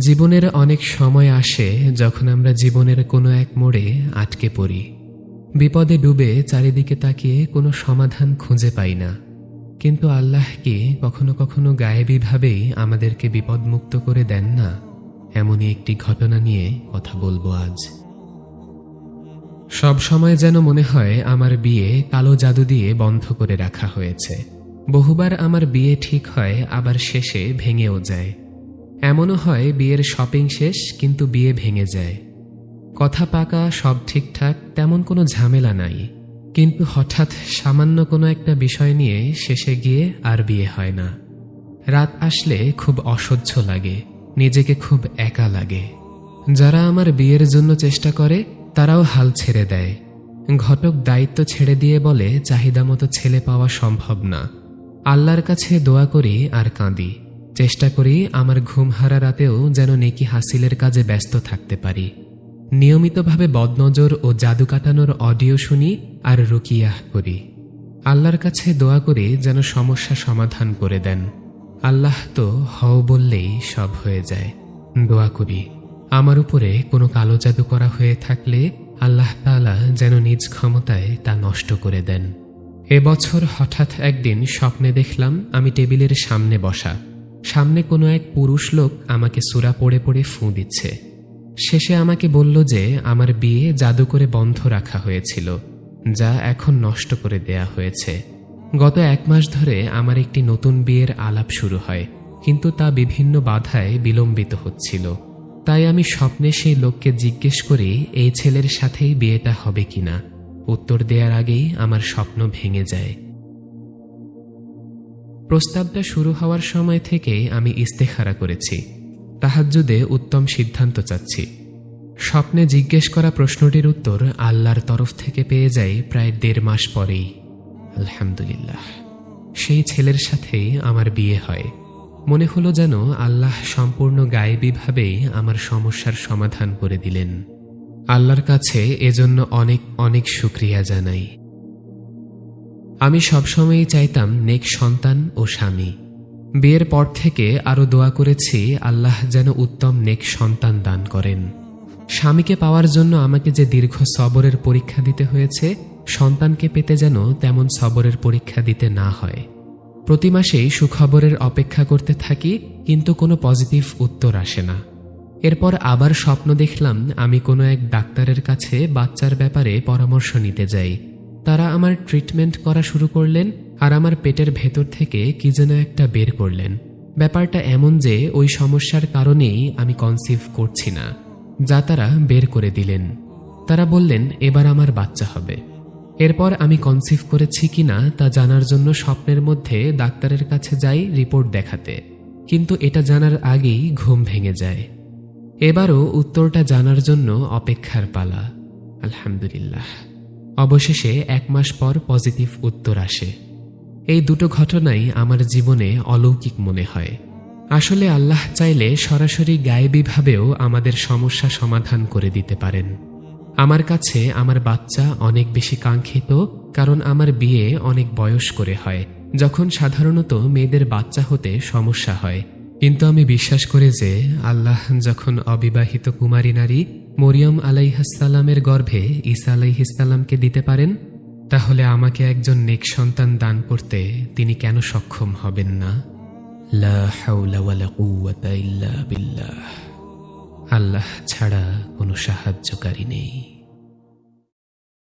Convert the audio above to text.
জীবনের অনেক সময় আসে যখন আমরা জীবনের কোনো এক মোড়ে আটকে পড়ি। বিপদে ডুবে চারিদিকে তাকিয়ে কোনো সমাধান খুঁজে পাই না। কিন্তু আল্লাহ কি কখনো কখনো গায়েবীভাবেই আমাদেরকে বিপদমুক্ত করে দেন না? এমনই একটি ঘটনা নিয়ে কথা বলব আজ। সব সময় যেন মনে হয় আমার বিয়ে কালো জাদু দিয়ে বন্ধ করে রাখা হয়েছে। বহুবার আমার বিয়ে ঠিক হয়, আবার শেষে ভেঙেও যায়। এমনও হয় বিয়ের শপিং শেষ, কিন্তু বিয়ে ভেঙে যায়। কথা পাকা, সব ঠিকঠাক, তেমন কোনো ঝামেলা নাই। কিন্তু হঠাৎ সামান্য কোনো একটা বিষয় নিয়ে শেষে গিয়ে আর বিয়ে হয় না। রাত আসলে খুব অসহ্য লাগে, নিজেকে খুব একা লাগে। যারা আমার বিয়ের জন্য চেষ্টা করে, তারাও হাল ছেড়ে দেয়। ঘটক দায়িত্ব ছেড়ে দিয়ে বলে, চাহিদা মতো ছেলে পাওয়া সম্ভব না। আল্লাহর কাছে দোয়া করি আর কাঁদি। চেষ্টা করি আমার ঘুম হারা রাতেও যেন নেকি হাসিলের কাজে ব্যস্ত থাকতে পারি। নিয়মিতভাবে বদনজর ও জাদু কাটানোর অডিও শুনি আর রুকিয়াহ করি। আল্লাহর কাছে দোয়া করি যেন সমস্যা সমাধান করে দেন। আল্লাহ তো হও বললেই সব হয়ে যায়। দোয়া করি, আমার উপরে কোনো কালো জাদু করা হয়ে থাকলে আল্লাহ তাআলা যেন নিজ ক্ষমতায় তা নষ্ট করে দেন। এবছর হঠাৎ একদিন স্বপ্নে দেখলাম আমি টেবিলের সামনে বসা। সামনে কোনো এক পুরুষ লোক আমাকে সুরা পড়ে পড়ে ফুঁ দিচ্ছে। শেষে আমাকে বলল যে, আমার বিয়ে জাদু করে বন্ধ রাখা হয়েছিল, যা এখন নষ্ট করে দেয়া হয়েছে। গত এক মাস ধরে আমার একটি নতুন বিয়ের আলাপ শুরু হয়, কিন্তু তা বিভিন্ন বাধায় বিলম্বিত হচ্ছিল। তাই আমি স্বপ্নে সেই লোককে জিজ্ঞেস করি, এই ছেলের সাথেই বিয়েটা হবে কিনা? উত্তর দেওয়ার আগেই আমার স্বপ্ন ভেঙে যায়। প্রস্তাবটা শুরু হওয়ার সময় থেকেই আমি ইস্তেখারা করেছি, তাহাজ্জুদে উত্তম সিদ্ধান্ত চাচ্ছি। স্বপ্নে জিজ্ঞেস করা প্রশ্নটির উত্তর আল্লাহর তরফ থেকে পেয়ে যাই প্রায় দেড় মাস পরেই। আলহামদুলিল্লাহ। সেই ছেলের সাথেই আমার বিয়ে হয়। মনে হলো যেন আল্লাহ সম্পূর্ণ গায়েবীভাবেই আমার সমস্যার সমাধান করে দিলেন। আল্লাহর কাছে এজন্য অনেক অনেক শুক্রিয়া জানাই। আমি সবসময়ই চাইতাম নেক সন্তান ও স্বামী। বিয়ের পর থেকে আরও দোয়া করেছি, আল্লাহ যেন উত্তম নেক সন্তান দান করেন। স্বামীকে পাওয়ার জন্য আমাকে যে দীর্ঘ সবরের পরীক্ষা দিতে হয়েছে, সন্তানকে পেতে যেন তেমন সবরের পরীক্ষা দিতে না হয়। প্রতি মাসেই সুখবরের অপেক্ষা করতে থাকি, কিন্তু কোনো পজিটিভ উত্তর আসে না। এরপর আবার স্বপ্ন দেখলাম, আমি কোনো এক ডাক্তারের কাছে বাচ্চার ব্যাপারে পরামর্শ নিতে যাই। তারা আমার ট্রিটমেন্ট করা শুরু করলেন আর আমার পেটের ভেতর থেকে কি যেন একটা বের করলেন। ব্যাপারটা এমন যে ওই সমস্যার কারণেই আমি কনসিভ করছি না, যা তারা বের করে দিলেন। তারা বললেন, এবার আমার বাচ্চা হবে। এরপর আমি কনসিভ করেছি কিনা তা জানার জন্য স্বপ্নের মধ্যে ডাক্তারের কাছে যাই রিপোর্ট দেখাতে। কিন্তু এটা জানার আগেই ঘুম ভেঙে যায়। এবারও উত্তরটা জানার জন্য অপেক্ষার পালা। আলহামদুলিল্লাহ। অবশেষে এক মাস পর পজিটিভ উত্তর আসে। এই দুটো ঘটনাই আমার জীবনে অলৌকিক মনে হয়। আসলে আল্লাহ চাইলে সরাসরি গায়েবীভাবেও আমাদের সমস্যা সমাধান করে দিতে পারেন। আমার কাছে আমার বাচ্চা অনেক বেশি কাঙ্ক্ষিত, কারণ আমার বিয়ে অনেক বয়স করে হয়, যখন সাধারণত মেয়েদের বাচ্চা হতে সমস্যা হয়। কিন্তু আমি বিশ্বাস করি যে আল্লাহ যখন অবিবাহিত কুমারী নারী মরিয়ম আলাইহাসাল্লামের গর্ভে ঈসা আলাইহিসাল্লামকে দিতে পারেন, তাহলে আমাকে একজন নেক সন্তান দান করতে তিনি কেন সক্ষম হবেন না? আল্লাহ ছাড়া কোনো সাহায্যকারী নেই।